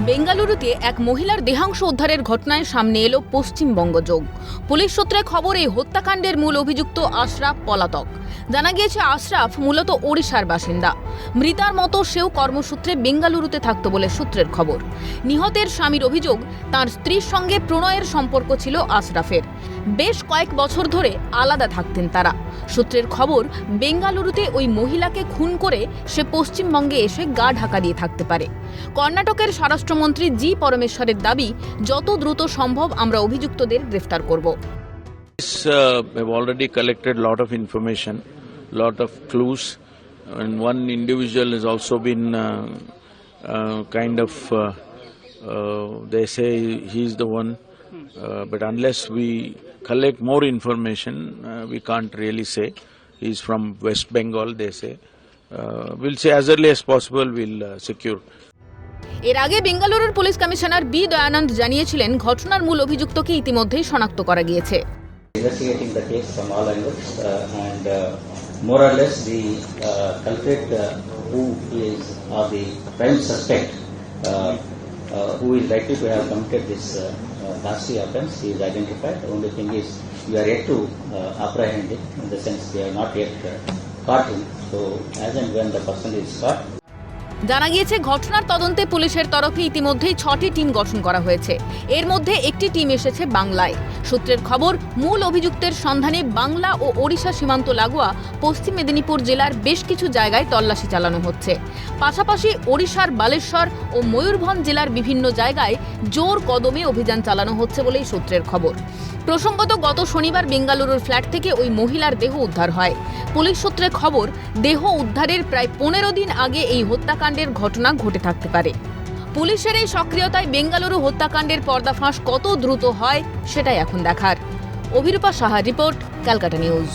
বেঙ্গালুরুতে এক মহিলার দেহাংশ উদ্ধারের ঘটনায় সামনে এলো পশ্চিমবঙ্গ যোগ। পুলিশ সূত্রে খবর, এই হত্যাকাণ্ডের মূল অভিযুক্ত আশরাফ পলাতক। জানা গিয়েছে, আশরাফ মূলত ওড়িশার বাসিন্দা। মৃতার মতো সেও কর্মসূত্রে বেঙ্গালুরুতে থাকত বলে সূত্রের খবর। নিহতের স্বামীর অভিযোগ, তার স্ত্রীর সঙ্গে প্রণয়ের সম্পর্ক ছিল আশরাফের। বেশ কয়েক বছর ধরে আলাদা থাকতেন তারা সূত্রের খবর বেঙ্গালুরুতে ওই মহিলাকে খুন করে সে পশ্চিমবঙ্গে এসে গা ঢাকা দিয়ে থাকতে পারে কর্ণাটকের স্বরাষ্ট্রমন্ত্রী জি পরমেশ্বরের দাবি যত দ্রুত সম্ভব আমরা অভিযুক্তদের গ্রেফতার করব uh, And one individual has also been uh, uh, kind of, uh, uh, they say he's the one. Uh, but unless we collect more information, uh, we can't really say. He's from West Bengal. They say. Uh, we'll say as early as possible. We'll uh, secure. এর আগে বেঙ্গালুরুর police commissioner B Dayananda জানিয়েছিলেন ঘটনার মূল অভিযুক্তকে ইতিমধ্যেই শনাক্ত করা গিয়েছে investigating the case from all angles uh, and uh, more or less the uh, culprit uh, who is or the prime suspect uh, uh, who is likely to have committed this uh, ghastly offense is identified. The only thing is we are yet to uh, apprehend him in the sense we are not yet uh, caught him. So as and when the person is caught, জানা গিয়েছে, ঘটনার তদন্তে পুলিশের তরফে ইতিমধ্যেই ছটি team গঠন করা হয়েছে। এর মধ্যে একটি টিম এসেছে বাংলায়। সূত্রের খবর, মূল অভিযুক্তের সন্ধানে বাংলা ও ওড়িশা সীমান্ত লাগোয়া পশ্চিম মেদিনীপুর জেলার বেশ কিছু জায়গায় তল্লাশি চালানো হচ্ছে। পাশাপাশি ওড়িশার বালেশ্বর ও ময়ূরভঞ্জ জেলার বিভিন্ন জায়গায় জোর কদমে অভিযান চালানো হচ্ছে বলেই সূত্রের খবর। প্রসঙ্গত, গত শনিবার বেঙ্গালুরুর ফ্ল্যাট থেকে ওই মহিলার দেহ উদ্ধার হয়। পুলিশ সূত্রে খবর, দেহ উদ্ধারের প্রায় পনেরো দিন আগে এই হত্যাকাণ্ডের ঘটনা ঘটে থাকতে পারে। পুলিশের এই সক্রিয়তায় বেঙ্গালুরু হত্যাকাণ্ডের পর্দাফাঁস কত দ্রুত হয়, সেটাই এখন দেখার। Abhirupa Saha report, Calcutta news.